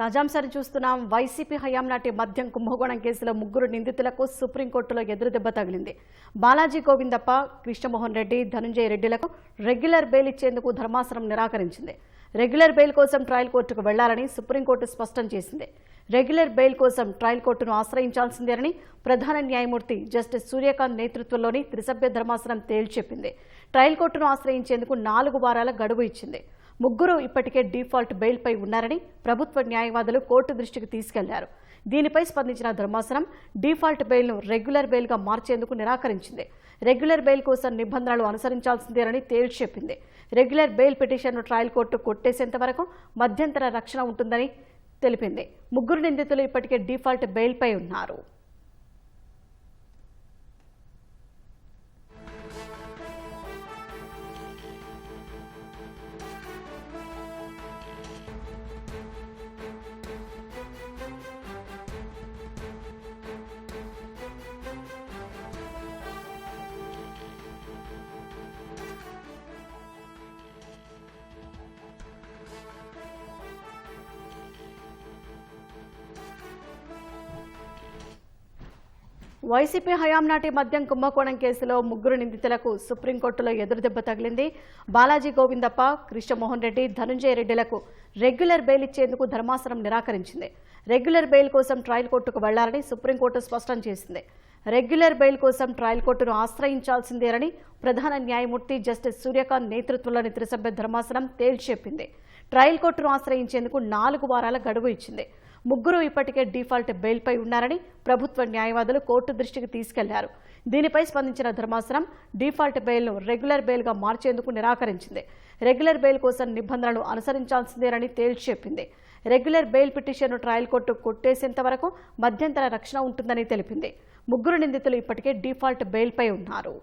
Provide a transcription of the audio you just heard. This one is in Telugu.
తాజాంశాన్ని చూస్తున్నాం. వైసీపీ హయాం నాటి మద్యం కుంభకోణం కేసులో ముగ్గురు నిందితులకు సుప్రీంకోర్టులో ఎదురుదెబ్బ తగిలింది. బాలాజీ గోవిందప్ప కృష్ణమోహన్ రెడ్డి ధనుంజయ రెడ్డిలకు రెగ్యులర్ బెయిల్ ఇచ్చేందుకు ధర్మాసనం నిరాకరించింది. రెగ్యులర్ బెయిల్ కోసం ట్రయల్ కోర్టుకు వెళ్ళాలని సుప్రీంకోర్టు స్పష్టం చేసింది. రెగ్యులర్ బెయిల్ కోసం ట్రయల్ కోర్టును ఆశ్రయించాల్సిందేనని ప్రధాన న్యాయమూర్తి జస్టిస్ సూర్యకాంత్ నేతృత్వంలోని త్రిసభ్య ధర్మాసనం తేల్చెప్పింది ట్రయల్ కోర్టును ఆశ్రయించేందుకు నాలుగు వారాల గడువు ఇచ్చింది. ముగ్గురు ఇప్పటికే డిఫాల్ట్ బెయిల్పై ఉన్నారని ప్రభుత్వ న్యాయవాదులు కోర్టు దృష్టికి తీసుకెళ్ళారు. దీనిపై స్పందించిన ధర్మాసనం డిఫాల్ట్ బెయిల్ను రెగ్యులర్ బెయిల్గా మార్చేందుకు నిరాకరించింది. రెగ్యులర్ బెయిల్ కోసం నిబంధనలు అనుసరించాల్సిందేనని తేల్చి చెప్పింది. రెగ్యులర్ బెయిల్ పిటిషన్ను ట్రయల్ కోర్టు కొట్టేసేంత వరకు మధ్యంతర రక్షణ ఉంటుందని తెలిపింది. ముగ్గురు నిందితులు ఇప్పటికే డిఫాల్ట్ బెయిల్పై ఉన్నారు. వైసీపీ హయాం నాటి మద్యం కుంభకోణం కేసులో ముగ్గురు నిందితులకు సుప్రీంకోర్టులో ఎదురుదెబ్బ తగిలింది. బాలాజీ గోవిందప్ప కృష్ణమోహన్ రెడ్డి ధనుంజయ రెడ్డిలకు రెగ్యులర్ బెయిల్ ఇచ్చేందుకు ధర్మాసనం నిరాకరించింది. రెగ్యులర్ బెయిల్ కోసం ట్రయల్ కోర్టుకు వెళ్ళాలని సుప్రీంకోర్టు స్పష్టం చేసింది. రెగ్యులర్ బెయిల్ కోసం ట్రయల్ కోర్టును ఆశ్రయించాల్సిందేనని ప్రధాన న్యాయమూర్తి జస్టిస్ సూర్యకాంత్ నేతృత్వంలోని త్రిసభ్య ధర్మాసనం తేల్చెప్పింది ట్రయల్ కోర్టును ఆశ్రయించేందుకు నాలుగు వారాల గడువు ఇచ్చింది. ముగ్గురు ఇప్పటికే డిఫాల్ట్ బెయిల్పై ఉన్నారని ప్రభుత్వ న్యాయవాదులు కోర్టు దృష్టికి తీసుకెళ్ళారు. దీనిపై స్పందించిన ధర్మాసనం డిఫాల్ట్ బెయిల్ను రెగ్యులర్ బెయిల్గా మార్చేందుకు నిరాకరించింది. రెగ్యులర్ బెయిల్ కోసం నిబంధనలు అనుసరించాల్సిందేనని తేల్చెప్పింది రెగ్యులర్ బెయిల్ పిటిషన్ను ట్రయల్ కోర్టు కొట్టేసేంత వరకు మధ్యంతర రక్షణ ఉంటుందని తెలిపింది. ముగ్గురు నిందితులు ఇప్పటికే డిఫాల్ట్ బెయిల్పై ఉన్నారు.